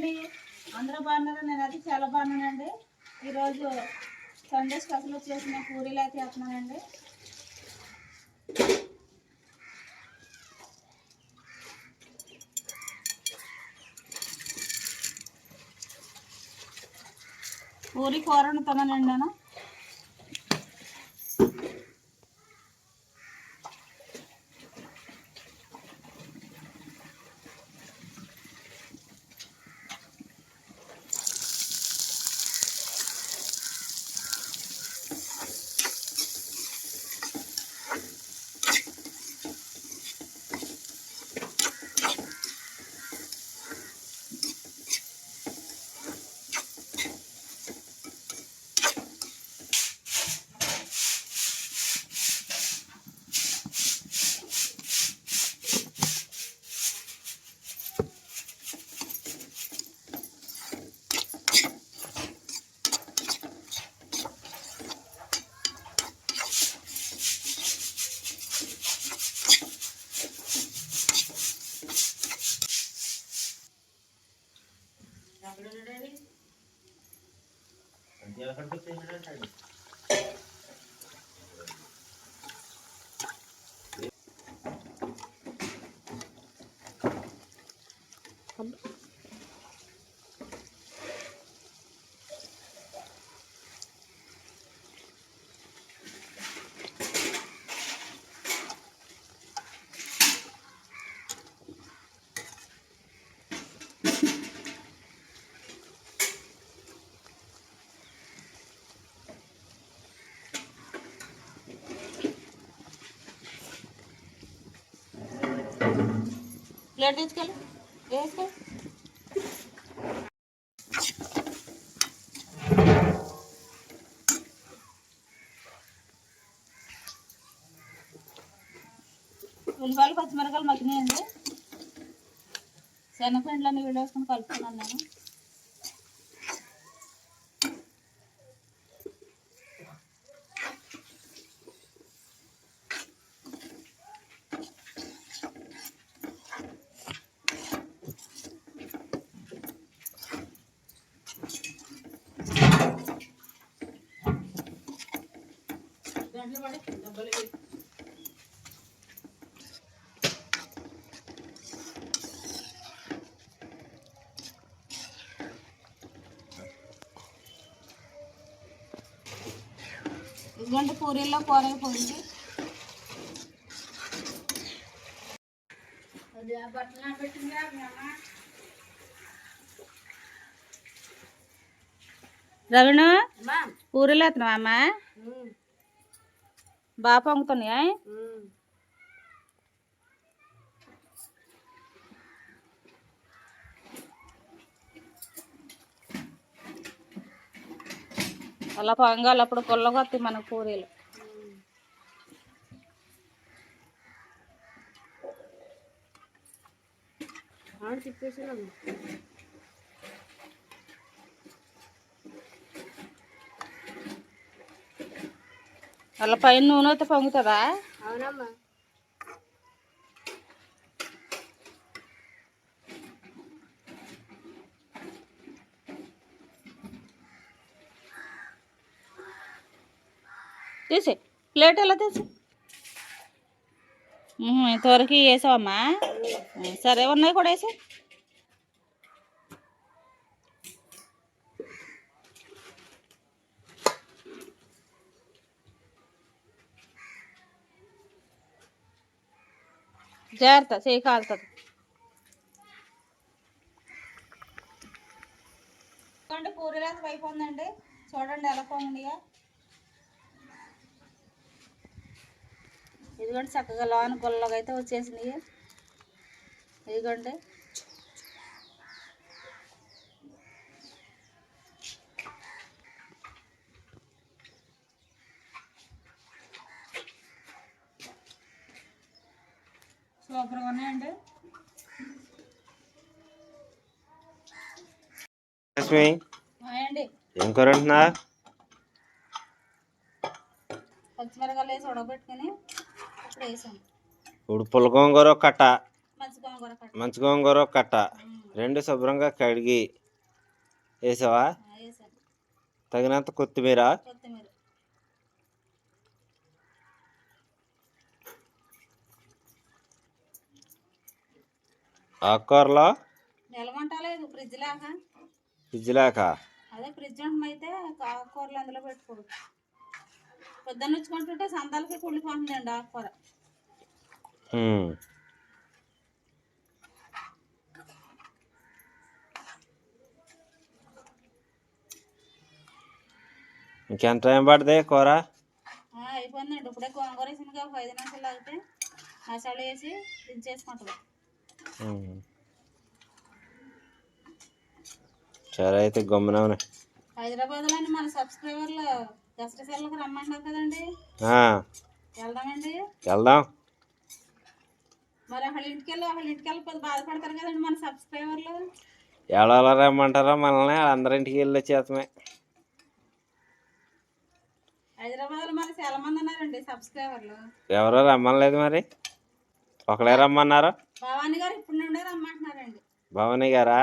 అండి అందరూ బాగున్నారు? నేను అది చాలా బాగున్నానండి. ఈరోజు సండే స్పెషల్ వచ్చేసి నేను పూరీలు అయితే చేస్తున్నానండి. పూరి కూర వండుతున్నానండి నేను ప్లేట్ తీసుకెళ్ళి. వేసుకో ఉల్లిపాయలు పచ్చిమిరకాయలు మగ్గినాయండి. శనగపిండ్లన్నీ వేడేసుకొని కలుపుతున్నాను నేను. ఇదిగోండి పూరీల్లో కూర అయిపోయింది రవిణ పూరీలు వేస్తున్నావా అమ్మ బాగా పొంగుతున్నాయా? అలా పొంగాలి అప్పుడు పుల్లగొత్తాయి మనకు పూరీలు అలా పైన నూనె అయితే పొంగుతుందా? అవునమ్మా. తీసి ప్లేట్ ఎలా తీసి? ఇంతవరకు వేసావమ్మా? సరే ఉన్నాయి కూడా వేసా. జాగ్రత్త చేయి కాలుతుంది. చూడండి పూరీలు అయిపోయిందండి చూడండి ఎలా పొంగినాయో ఇదిగోండి చక్కగా లోన గుల్లగా అయితే వచ్చేసినాయి. ఇదిగోండి. సూపర్గా ఉన్నాయండి లక్ష్మి ఏం కూర అంటున్నా పచ్చిమిరకాయలు వేసి ఉడకబెట్టుకుని ఇప్పుడు వేసాం. కట్ట మంచి గోంగూర కట్ట. రెండు శుభ్రంగా కడిగి వేసావా? తగినంత కొత్తిమీర? కొత్తిమీర. ఆకుకూరలో? నిలమంటలేదు ఫ్రిడ్జ్ లాగా ఫ్రిడ్జ్ లేక అదే ఫ్రిడ్జ్ ఉండమైతే ఆకుకూరలు అందులో పెట్టుకోవచ్చు పొద్దున్న వచ్చుకుంటుంటే సందాలకి కుళ్ళిపోతుందండి ఆకుకూర. ఇంకెంత టైం పడుతుంది కూర? అయిపోయిందండి. ఇప్పుడే గోంగూర వేసిన ఒక ఐదు నిమిషాలు ఆగితే మసాలా వేసి దించేసుకుంటాం ఉమ్. సరే అయితే గమ్మునవునే. హైదరాబాద్లోని మన సబ్స్క్రైబర్లు దసరా సెల్లకు రమ్మంటున్నారు కదండి. వెళ్దామండి. వెళ్దాం. మరి వాళ్ళ ఇంటికి వెళ్ళి వాళ్ళ ఇంటికి వెళ్ళి బాధపడతారు కదండి మన సబ్స్క్రైబర్లు. ఎవరెవరు రమ్మంటారో మనల్ని అందరింటికి వెళ్ళి వచ్చేతమే హైదరాబాద్లో మరి చాలా మంది ఉన్నారండి సబ్స్క్రైబర్లు. ఎవరో రమ్మనలేదు మరి? ఒకలే రమ్మన్నారు? భవానీ గారు ఇప్పుడు నుండే రమ్మంటున్నారండి. భవానీ గారా.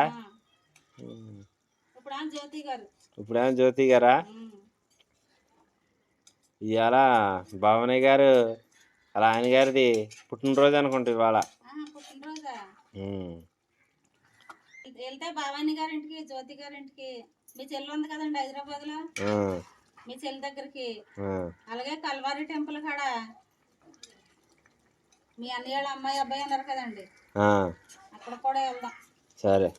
ఇప్పుడు జ్యోతి గారు. ఇప్పుడేమో జ్యోతి గారా. ఇవాళ భవానీ గారు అలా ఆయన గారిది పుట్టినరోజు అనుకుంటా ఇవాళ. పుట్టినరోజా. వెళ్తే భవానీ గారి ఇంటికి జ్యోతి గారి ఇంటికి మీ చెల్లి ఉంది కదండి హైదరాబాద్లో? ఆ, మీ చెల్లి దగ్గరికి. అలాగే కల్వారి టెంపుల్ కాడ? మీ అన్నయ్య అమ్మాయి అబ్బాయి ఉన్నారు కదండి. అక్కడ కూడా వెళ్దాం. సరే.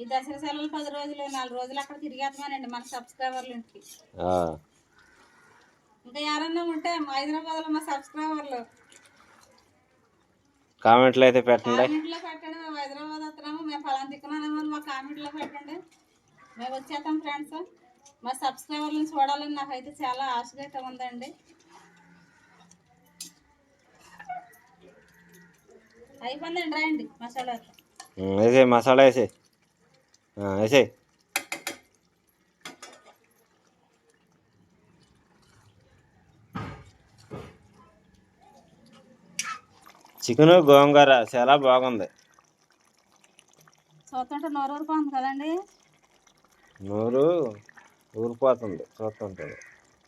ఈ దసరా సెలవులు పది రోజులు నాలుగు రోజులు అక్కడ తిరిగేస్తామనండి మన సబ్స్క్రైబర్ల ఇంటికి. ఇంకా ఎవరన్నా ఉంటే హైదరాబాద్లో మా సబ్స్క్రైబర్లు. కామెంట్లు అయితే పెట్టండి. కామెంట్లో పెట్టండి మేము హైదరాబాద్ వస్తున్నాము మేము ఫలానా దిక్కున్నాము అని మా కామెంట్లో పెట్టండి. మేము వచ్చేస్తాం ఫ్రెండ్స్. మా సబ్స్క్రైబర్లను చూడాలని నాకైతే చాలా ఆశగా అయితే ఉందండి. అయిపోయిందండి రాయండి మసాలా వేసేయ్ మసాలా వేసే. వేసేయ్ చికెన్ గోంగూర చాలా బాగుంది. చూస్తుంటే నోరు ఊరిపోతుంది కదండి. నోరు ఊరిపోతుంది చూస్తుంటుంది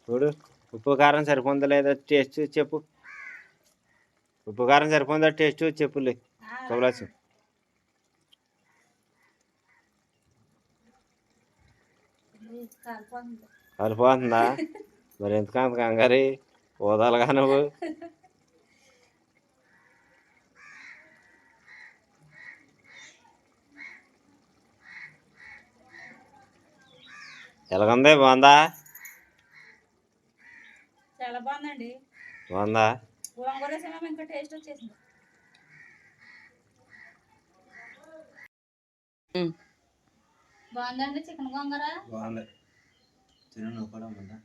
చూడు ఉప్పు కారం సరిపోందా లేదా టేస్ట్ చెప్పు. ఉప్పు కారం సరిపోందా టేస్ట్? చెప్పులే. కమలాసి సరిపోతుందా మరి ఎందుకంత కంగారి? ఊదాలుగా నువ్వు. ఎలాగుంది? బాగుందా? చాలా బాగుందండి. బాగుందా? గోంగూర వేసామేమో ఇంకా టేస్ట్ వచ్చేసింది. బాగుందండి చికెన్ గోంగూర? బాగుంది. తిను నువ్వు కూడా ఉందా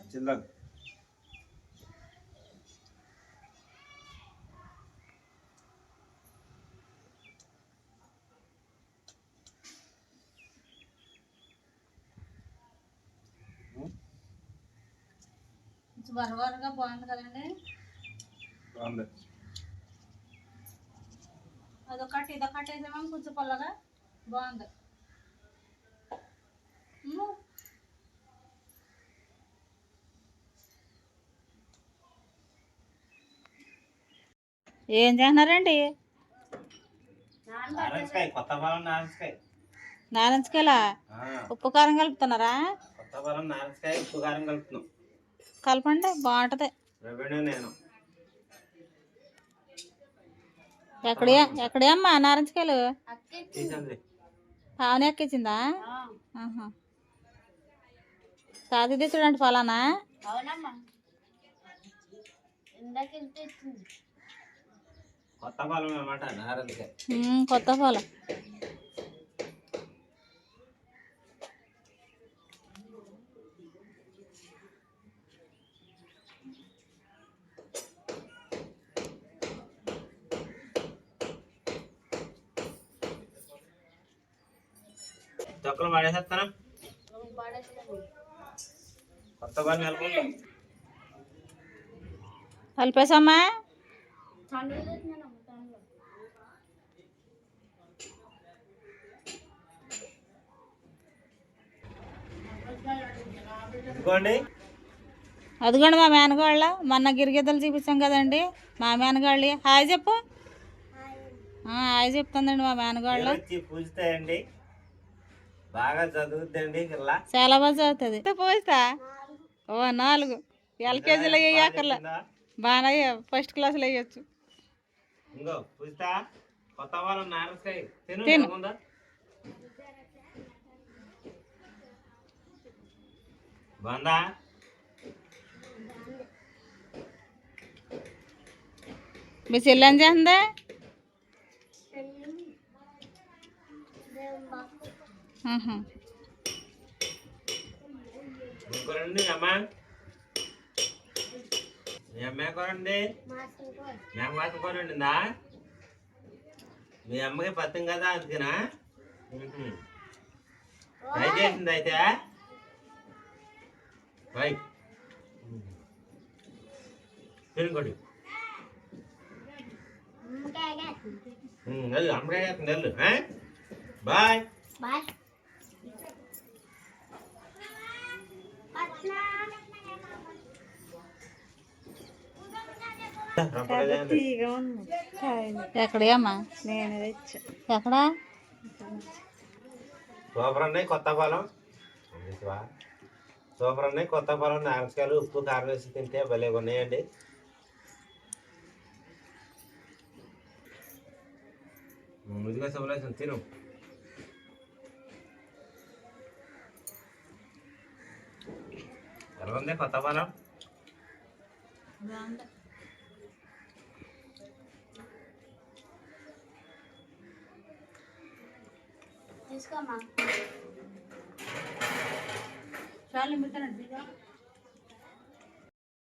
వచ్చిందా బరబరగా బాగుంది కదండి. బాగుంది. అదొకటి ఇదొకటి వేసామో కొంచెం పొల్లగా బాగుంది. ఏం చేస్తున్నారండి? నారింజకాయలా ఉప్పు కారం కలుపుతున్నారా? కొత్త ఉప్పు కారం కలుపుతున్నాం. కలపండి బాగుంటది. రెవెన్యూ నేను. ఎక్కడే ఎక్కడే అమ్మా నారింజకాయలు పావని ఎక్కించిందా? ఆహా. తాతది చూడండి ఫలానా. కొత్త ఉమ్, కొత్త ఫలం. పడేసేస్తాను కొత్త వెళ్ళకుండా కలిపేసమ్మా ఇదిగోండి. అదిగోండి మా మేనగాళ్ళ మొన్న గిరిగిద్దలు చూపించాం కదండి. మా మేనగాళ్ళి. హాయ్ చెప్పు. ఆ, హాయ్ చెప్తుందండి మా మేనగాళ్ళ. పూజతాయండి? బాగా చదువుద్దండి చాలా బాగా చదువుతుంది. పోస్తా? ఓ నాలుగు. ఎల్కేజీలో వేయక్కర్లా బాగా ఫస్ట్ క్లాస్లో వేయచ్చు. ఇంకో పూజితా కొత్త వాళ్ళు నారకాయ తిను తిను. ఉందా బాగుందా? మీ చెల్లి ఏం చేస్తుందా ఇంకోరండి అమ్మ. మీ అమ్మాయి కొరండి. మీ అమ్మ మాత్రం కొరండిందా మీ అమ్మకి పత్తం కదా అందుకేనా. ట్రై చేసింది అయితే? రైట్ తినుకోండి వెళ్ళు అమ్మకాయ వెళ్ళు బాయ్. ఎక్కడేమ్మా? ఎక్కడా? సూపర్ అన్నాయి కొత్త పొలం సూపర్ అన్నాయి కొత్త పొలం నారకాయలు ఉప్పు కారం వేసి తింటే భలే ఉన్నాయండి. ముందుగా సమలేసం తిను. ఎలా ఉంది కొత్త పొలం చాలు